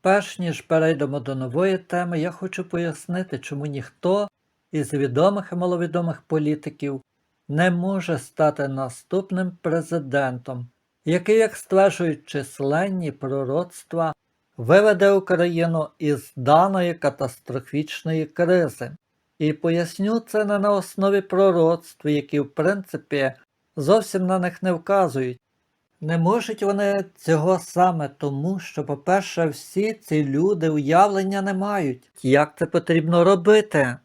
Перш ніж перейдемо до нової теми, я хочу пояснити, чому ніхто із відомих і маловідомих політиків не може стати наступним президентом, який, як стверджують численні пророцтва, виведе Україну із даної катастрофічної кризи. І поясню це не на основі пророцтв, які, в принципі, зовсім на них не вказують. Не можуть вони цього саме тому, що, по-перше, всі ці люди уявлення не мають, як це потрібно робити.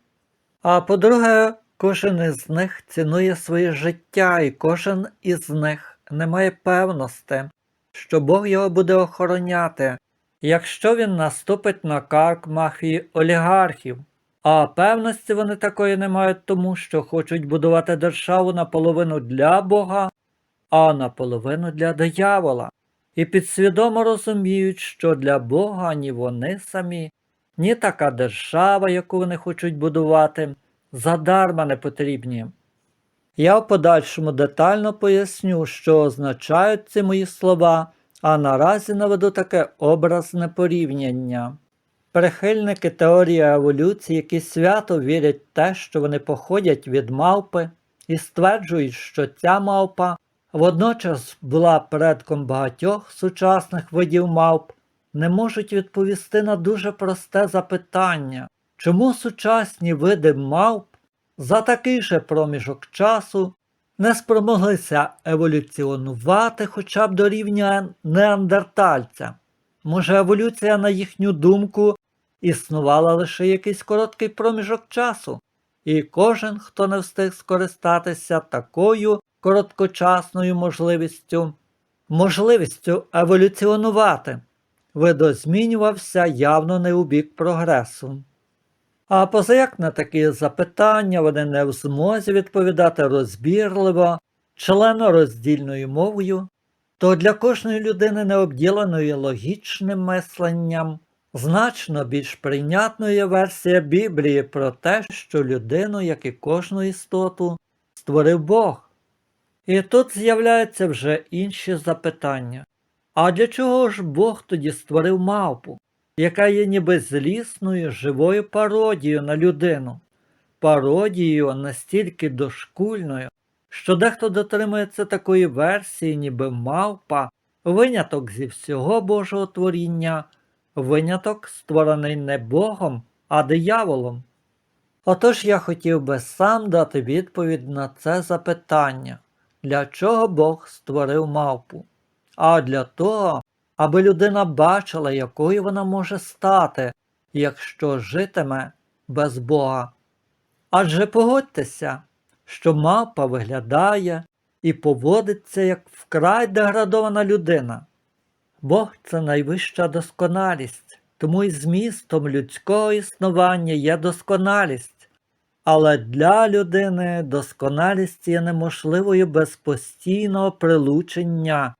А по-друге, кожен із них цінує своє життя, і кожен із них не має певності, що Бог його буде охороняти, якщо він наступить на карк мафії олігархів. А певності вони такої не мають тому, що хочуть будувати державу наполовину для Бога, а наполовину для диявола, і підсвідомо розуміють, що для Бога ні вони самі, ні така держава, яку вони хочуть будувати, задарма не потрібні. Я в подальшому детально поясню, що означають ці мої слова, а наразі наведу таке образне порівняння. Прихильники теорії еволюції, які свято вірять в те, що вони походять від мавпи, і стверджують, що ця мавпа водночас була предком багатьох сучасних видів мавп, не можуть відповісти на дуже просте запитання, чому сучасні види мавп за такий же проміжок часу не спромоглися еволюціонувати хоча б до рівня неандертальця. Може, еволюція, на їхню думку, існувала лише якийсь короткий проміжок часу, і кожен, хто не встиг скористатися такою короткочасною можливістю, можливістю еволюціонувати, видозмінювався явно не у бік прогресу. А позаяк на такі запитання вони не в змозі відповідати розбірливо, членороздільною мовою, то для кожної людини, необділеної логічним мисленням, значно більш прийнятною версія Біблії про те, що людину, як і кожну істоту, створив Бог. І тут з'являються вже інші запитання. А для чого ж Бог тоді створив мавпу, яка є ніби злісною живою пародією на людину, пародією настільки дошкульною, що дехто дотримується такої версії, ніби мавпа, виняток зі всього Божого творіння, виняток створений не Богом, а дияволом. Отож я хотів би сам дати відповідь на це запитання, для чого Бог створив мавпу, а для того, аби людина бачила, якою вона може стати, якщо житиме без Бога. Адже погодьтеся, що мавпа виглядає і поводиться як вкрай деградована людина. Бог це найвища досконалість, тому і змістом людського існування є досконалість. Але для людини досконалість є неможливою без постійного прилучення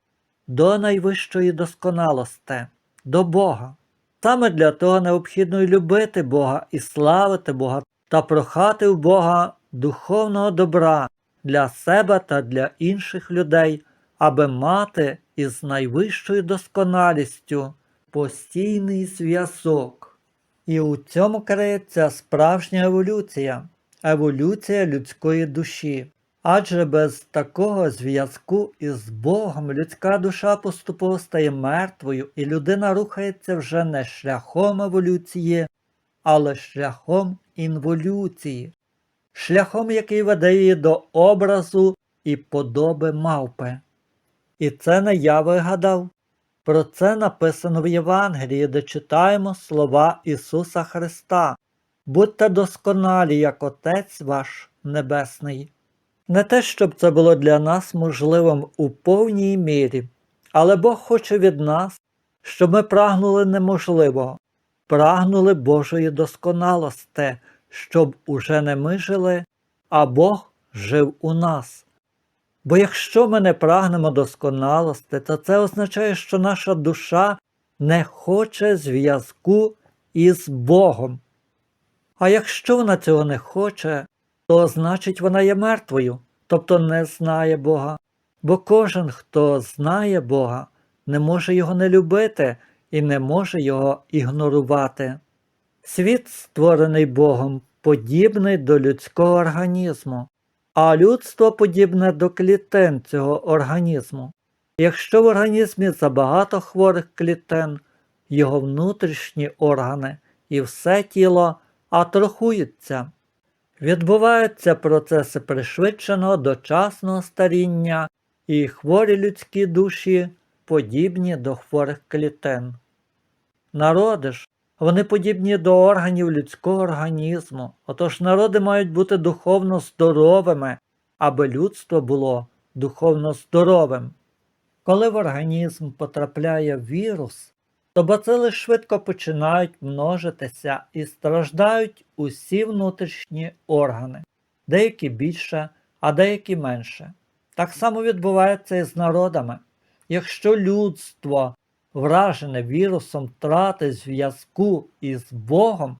до найвищої досконалості, до Бога. Саме для того необхідно й любити Бога і славити Бога та прохати у Бога духовного добра для себе та для інших людей, аби мати із найвищою досконалістю постійний зв'язок. І у цьому криється справжня еволюція, еволюція людської душі. Адже без такого зв'язку із Богом людська душа поступово стає мертвою, і людина рухається вже не шляхом еволюції, але шляхом інволюції, шляхом, який веде її до образу і подоби мавпи. І це не я вигадав. Про це написано в Євангелії, де читаємо слова Ісуса Христа. Будьте досконалі, як Отець ваш Небесний. Не те, щоб це було для нас можливим у повній мірі, але Бог хоче від нас, щоб ми прагнули неможливого, прагнули Божої досконалості, щоб уже не ми жили, а Бог жив у нас. Бо якщо ми не прагнемо досконалості, то це означає, що наша душа не хоче зв'язку із Богом. А якщо вона цього не хоче, то значить вона є мертвою, тобто не знає Бога. Бо кожен, хто знає Бога, не може його не любити і не може його ігнорувати. Світ, створений Богом, подібний до людського організму, а людство подібне до клітин цього організму. Якщо в організмі забагато хворих клітин, його внутрішні органи і все тіло атрохуються. Відбуваються процеси пришвидшеного дочасного старіння, і хворі людські душі подібні до хворих клітин. Народи ж, вони подібні до органів людського організму, отож народи мають бути духовно здоровими, аби людство було духовно здоровим. Коли в організм потрапляє вірус, то бацили швидко починають множитися і страждають усі внутрішні органи, деякі більше, а деякі менше. Так само відбувається і з народами. Якщо людство, вражене вірусом, втратить зв'язку із Богом,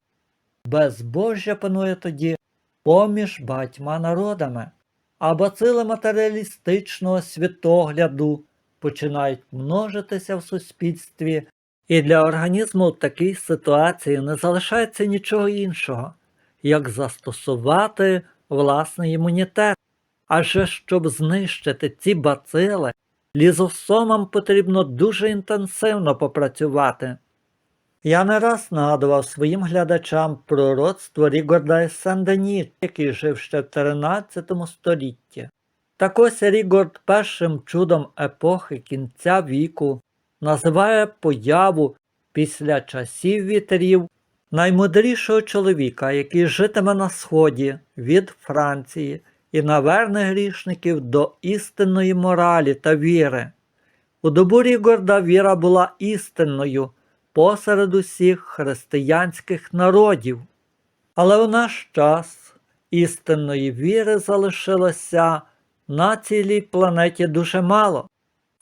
безбожжя панує тоді поміж багатьма народами, а бацили матеріалістичного світогляду починають множитися в суспільстві, і для організму в такій ситуації не залишається нічого іншого, як застосувати власний імунітет. Адже щоб знищити ці бацили, лізосомам потрібно дуже інтенсивно попрацювати. Я не раз нагадував своїм глядачам про родство Рігорда Сен-Дені, який жив ще в 13 столітті. Так ось Рігорд першим чудом епохи кінця віку називає появу після часів вітрів наймудрішого чоловіка, який житиме на сході від Франції і наверне грішників до істинної моралі та віри. У добу Рігорда віра була істинною посеред усіх християнських народів. Але у наш час істинної віри залишилося на цілій планеті дуже мало,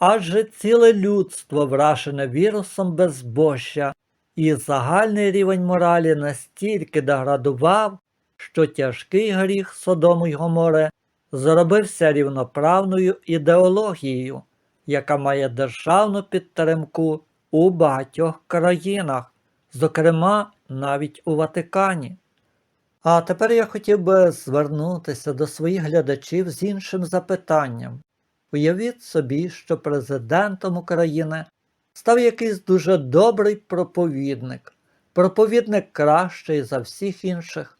адже ціле людство вражене вірусом безбожжя, і загальний рівень моралі настільки деградував, що тяжкий гріх Содому й Гоморе зробився рівноправною ідеологією, яка має державну підтримку у багатьох країнах, зокрема навіть у Ватикані. А тепер я хотів би звернутися до своїх глядачів з іншим запитанням. Уявіть собі, що президентом України став якийсь дуже добрий проповідник, проповідник кращий за всіх інших.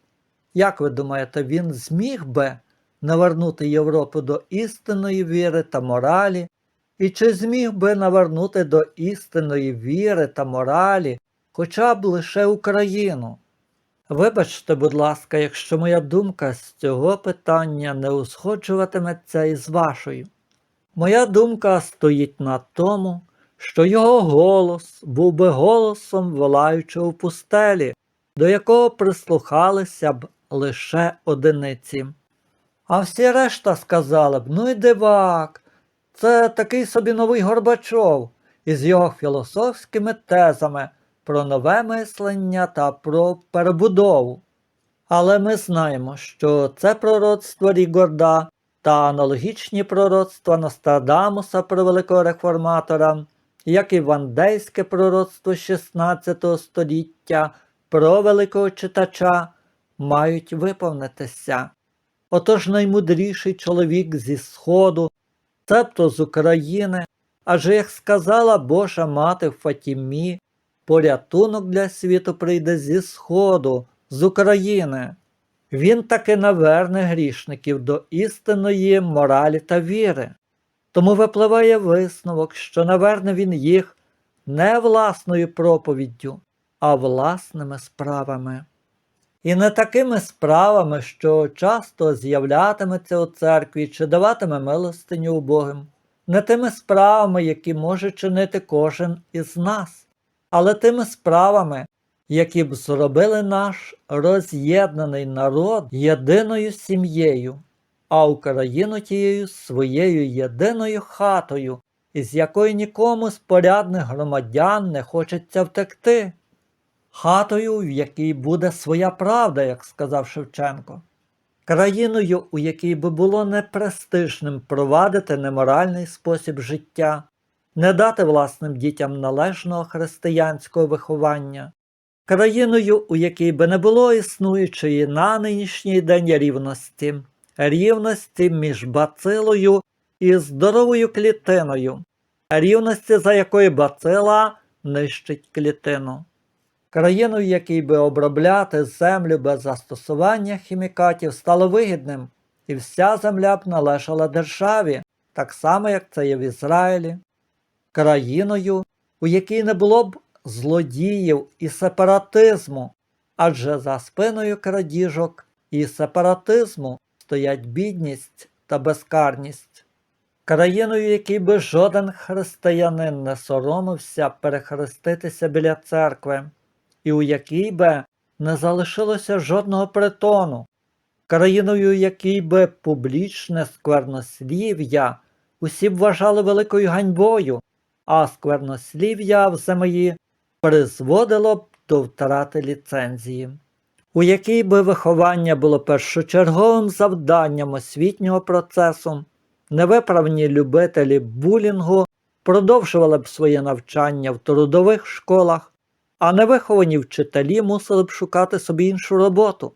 Як ви думаєте, він зміг би навернути Європу до істинної віри та моралі? І чи зміг би навернути до істинної віри та моралі хоча б лише Україну? Вибачте, будь ласка, якщо моя думка з цього питання не узгоджуватиметься із вашою. Моя думка стоїть на тому, що його голос був би голосом волаючого пустелі, до якого прислухалися б лише одиниці. А всі решта сказали б, ну і дивак, це такий собі новий Горбачов із його філософськими тезами про нове мислення та про перебудову. Але ми знаємо, що це пророцтво Рігорда та аналогічні пророцтва Нострадамуса про великого реформатора, як і вандейське пророцтво XVI століття про великого читача, мають виповнитися. Отож наймудріший чоловік зі Сходу, цебто з України, адже як сказала Божа мати в Фатімі, порятунок для світу прийде зі Сходу, з України. Він таки наверне грішників до істинної моралі та віри. Тому випливає висновок, що наверне він їх не власною проповіддю, а власними справами. І не такими справами, що часто з'являтиметься у церкві чи даватиме милостиню убогим, не тими справами, які може чинити кожен із нас, але тими справами, які б зробили наш роз'єднаний народ єдиною сім'єю, а Україну тією своєю єдиною хатою, із якої нікому з порядних громадян не хочеться втекти, хатою, в якій буде своя правда, як сказав Шевченко, країною, у якій би було непрестижним провадити неморальний спосіб життя, не дати власним дітям належного християнського виховання, країною, у якій би не було існуючої на нинішній день рівності, рівності між бацилою і здоровою клітиною, рівності, за якою бацила нищить клітину. Країною, якій би обробляти землю без застосування хімікатів, стало вигідним, і вся земля б належала державі, так само, як це є в Ізраїлі, країною, у якій не було б злодіїв і сепаратизму, адже за спиною крадіжок і сепаратизму стоять бідність та безкарність. Країною, якій би жоден християнин не соромився перехреститися біля церкви, і у якій би не залишилося жодного притону, країною, якій би публічне сквернослів'я усі б вважали великою ганьбою, а сквернослів'я в землі призводило б до втрати ліцензії, у якій би виховання було першочерговим завданням освітнього процесу, невиправні любителі булінгу продовжували б своє навчання в трудових школах, а невиховані вчителі мусили б шукати собі іншу роботу.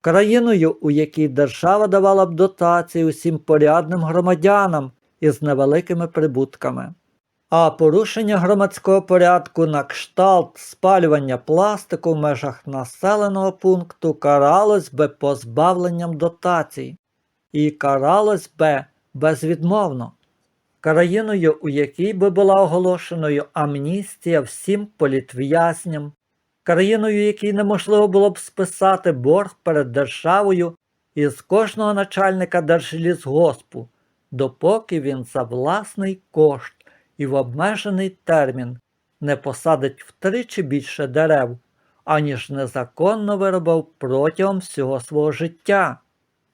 Країною, у якій держава давала б дотації усім порядним громадянам із невеликими прибутками. А порушення громадського порядку на кшталт спалювання пластику в межах населеного пункту каралось би позбавленням дотацій, і каралось би безвідмовно. Країною, у якій би була оголошеною амністія всім політв'язням, країною, якій неможливо було б списати борг перед державою із кожного начальника держлісгоспу, допоки він за власний кошт і в обмежений термін не посадить втричі більше дерев, аніж незаконно виробив протягом всього свого життя.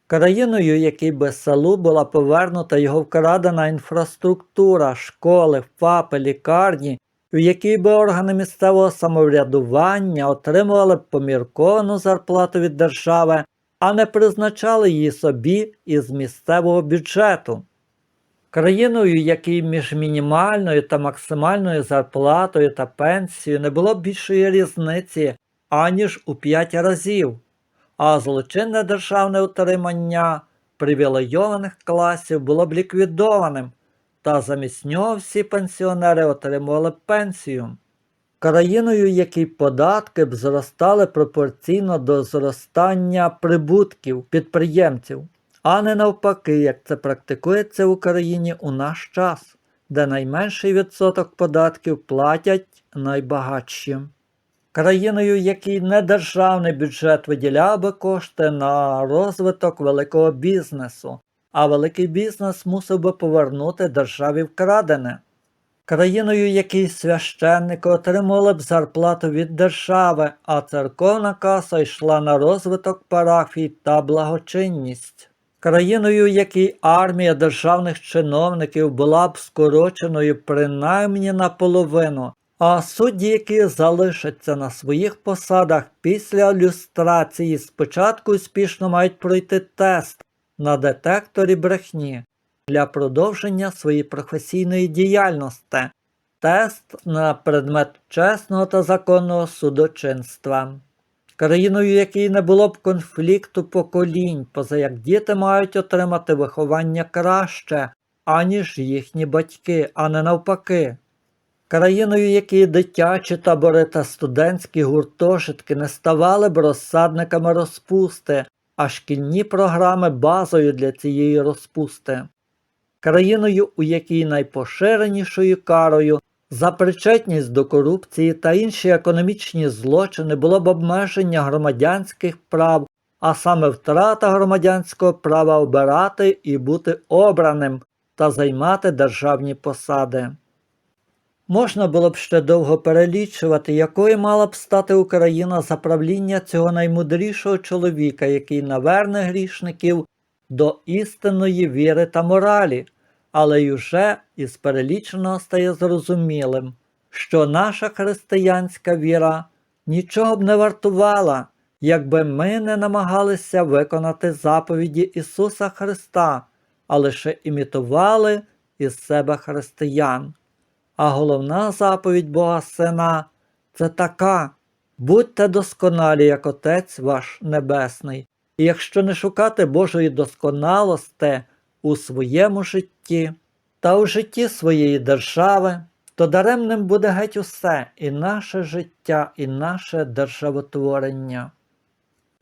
Країною, якій би селу була повернута його вкрадена інфраструктура, школи, ФАПи, лікарні, в якій би органи місцевого самоврядування отримували б помірковану зарплату від держави, а не призначали її собі із місцевого бюджету. Країною, якій між мінімальною та максимальною зарплатою та пенсією не було більшої різниці, аніж у 5 разів, а злочинне державне утримання привілейованих класів було б ліквідованим, та замість нього всі пенсіонери отримували пенсію. Країною, якій податки б зростали пропорційно до зростання прибутків підприємців а не навпаки, як це практикується в Україні у наш час, де найменший відсоток податків платять найбагатші. Країною, якій не державний бюджет виділяв би кошти на розвиток великого бізнесу, а великий бізнес мусив би повернути державі вкрадене. Країною, якій священники отримували б зарплату від держави, а церковна каса йшла на розвиток парафій та благочинність країною, якій армія державних чиновників була б скороченою принаймні наполовину, а судді, які залишаться на своїх посадах після люстрації, спочатку успішно мають пройти тест на детекторі брехні для продовження своєї професійної діяльності, тест на предмет чесного та законного судочинства країною, якій не було б конфлікту поколінь, поза як діти мають отримати виховання краще, аніж їхні батьки, а не навпаки. Країною, якій дитячі табори та студентські гуртожитки не ставали б розсадниками розпусти, а шкільні програми базою для цієї розпусти. Країною, у якій найпоширенішою карою за причетність до корупції та інші економічні злочини було б обмеження громадянських прав, а саме втрата громадянського права обирати і бути обраним та займати державні посади. Можна було б ще довго перелічувати, якою мала б стати Україна за правління цього наймудрішого чоловіка, який наверне грішників до істинної віри та моралі але й уже із переліченого стає зрозумілим, що наша християнська віра нічого б не вартувала, якби ми не намагалися виконати заповіді Ісуса Христа, а лише імітували із себе християн. А головна заповідь Бога Сина це така: будьте досконалі, як Отець ваш Небесний. І якщо не шукати Божої досконалості у своєму житті та у житті своєї держави, то даремним буде геть усе і наше життя, і наше державотворення.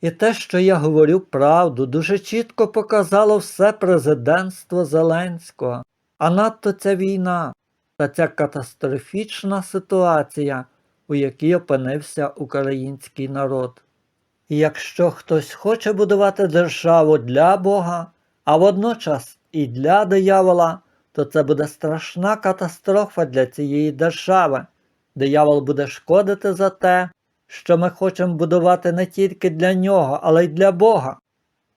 І те, що я говорю правду, дуже чітко показало все президентство Зеленського, а надто ця війна та ця катастрофічна ситуація, у якій опинився український народ. І якщо хтось хоче будувати державу для Бога, а водночас і для диявола, то це буде страшна катастрофа для цієї держави. Диявол буде шкодити за те, що ми хочемо будувати не тільки для нього, але й для Бога.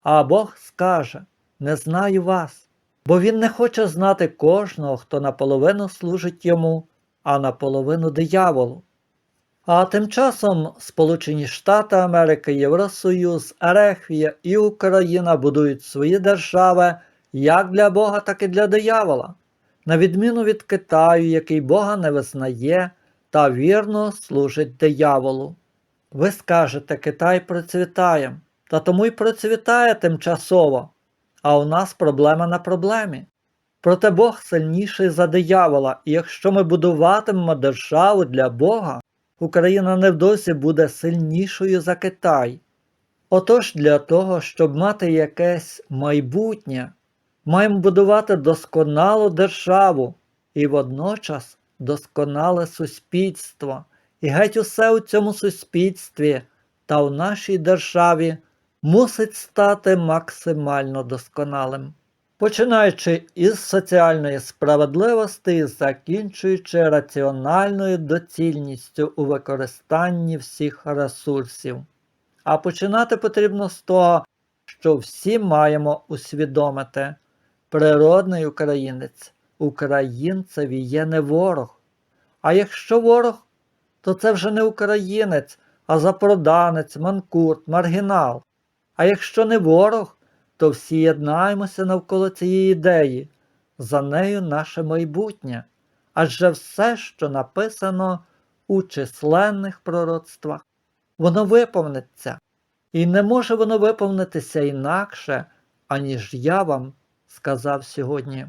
А Бог скаже: Не знаю вас, бо Він не хоче знати кожного, хто наполовину служить йому, а наполовину дияволу. А тим часом Сполучені Штати Америки, Євросоюз, Ерехвія і Україна будують свої держави як для Бога, так і для диявола, на відміну від Китаю, який Бога не визнає та вірно служить дияволу. Ви скажете, Китай процвітає, та тому й процвітає тимчасово, а у нас проблема на проблемі. Проте Бог сильніший за диявола, і якщо ми будуватимемо державу для Бога, Україна невдовзі буде сильнішою за Китай. Отож, для того, щоб мати якесь майбутнє, маємо будувати досконалу державу і водночас досконале суспільство. І геть усе у цьому суспільстві та у нашій державі мусить стати максимально досконалим, починаючи із соціальної справедливості і закінчуючи раціональною доцільністю у використанні всіх ресурсів. А починати потрібно з того, що всі маємо усвідомити природний українець, українцеві є не ворог. А якщо ворог, то це вже не українець, а запроданець, манкурт, маргінал. А якщо не ворог, то всі єднаємося навколо цієї ідеї, за нею наше майбутнє, адже все, що написано у численних пророцтвах, воно виповниться, і не може воно виповнитися інакше, аніж я вам сказав сьогодні.